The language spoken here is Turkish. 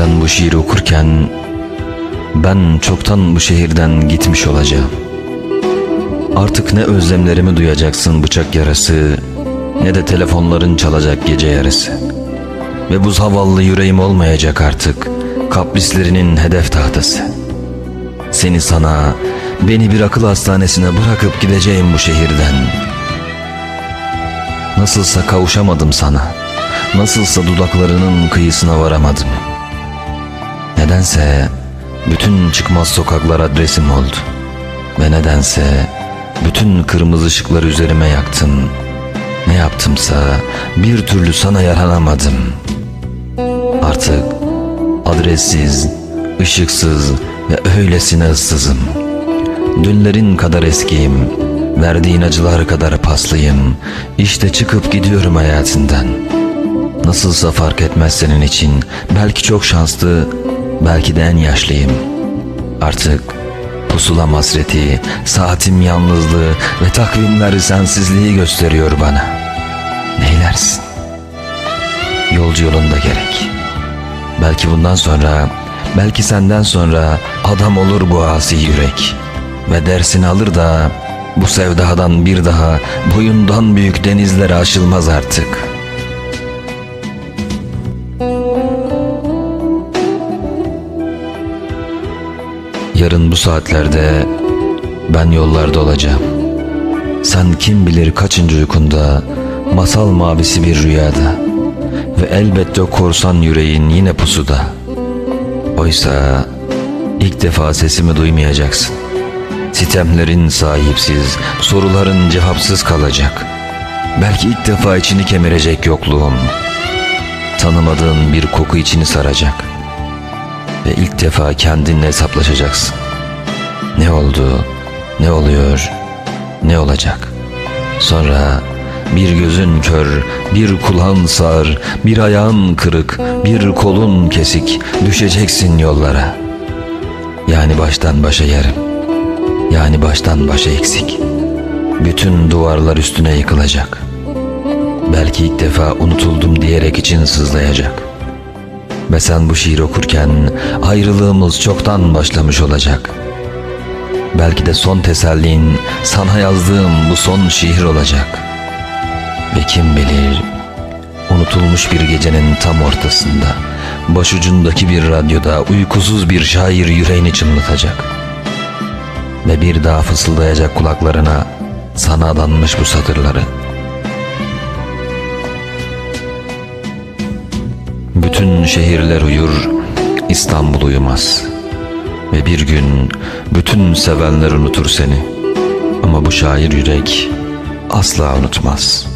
Sen bu şiiri okurken ben çoktan bu şehirden gitmiş olacağım. Artık ne özlemlerimi duyacaksın bıçak yarası ne de telefonların çalacak gece yarısı. Ve bu zavallı yüreğim olmayacak artık kaprislerinin hedef tahtası. Seni sana, beni bir akıl hastanesine bırakıp gideceğim bu şehirden. Nasılsa kavuşamadım sana. Nasılsa dudaklarının kıyısına varamadım. Nedense bütün çıkmaz sokaklar adresim oldu. Ve nedense bütün kırmızı ışıkları üzerime yaktın. Ne yaptımsa bir türlü sana yaranamadım. Artık adressiz, ışıksız ve öylesine ıssızım. Dünlerin kadar eskiyim, verdiğin acılar kadar paslıyım. İşte çıkıp gidiyorum hayatından. Nasılsa fark etmez senin için. Belki çok şanslı, belki de en yaşlıyım. Artık pusula hasreti, saatim yalnızlığı ve takvimler sensizliği gösteriyor bana. Neylersin? Yolcu yolunda gerek. Belki bundan sonra, belki senden sonra adam olur bu asi yürek. Ve dersini alır da bu sevdadan bir daha boyundan büyük denizlere aşılmaz artık. Yarın bu saatlerde ben yollarda olacağım. Sen kim bilir kaçıncı uykunda, masal mavisi bir rüyada ve elbette korsan yüreğin yine pusuda. Oysa ilk defa sesimi duymayacaksın. Sitemlerin sahipsiz, soruların cevapsız kalacak. Belki ilk defa içini kemirecek yokluğum. Tanımadığın bir koku içini saracak. Ve ilk defa kendinle hesaplaşacaksın. Ne oldu, ne oluyor, ne olacak? Sonra bir gözün kör, bir kulağın sağır, bir ayağın kırık, bir kolun kesik, düşeceksin yollara. Yani baştan başa yarım, yani baştan başa eksik. Bütün duvarlar üstüne yıkılacak. Belki ilk defa unutuldum diyerek için sızlayacak. Ve sen bu şiir okurken ayrılığımız çoktan başlamış olacak. Belki de son tesellin sana yazdığım bu son şiir olacak. Ve kim bilir unutulmuş bir gecenin tam ortasında başucundaki bir radyoda uykusuz bir şair yüreğini çınlatacak. Ve bir daha fısıldayacak kulaklarına sana adanmış bu satırları. Bütün şehirler uyur, İstanbul uyumaz. Ve bir gün bütün sevenler unutur seni. Ama bu şair yürek asla unutmaz.''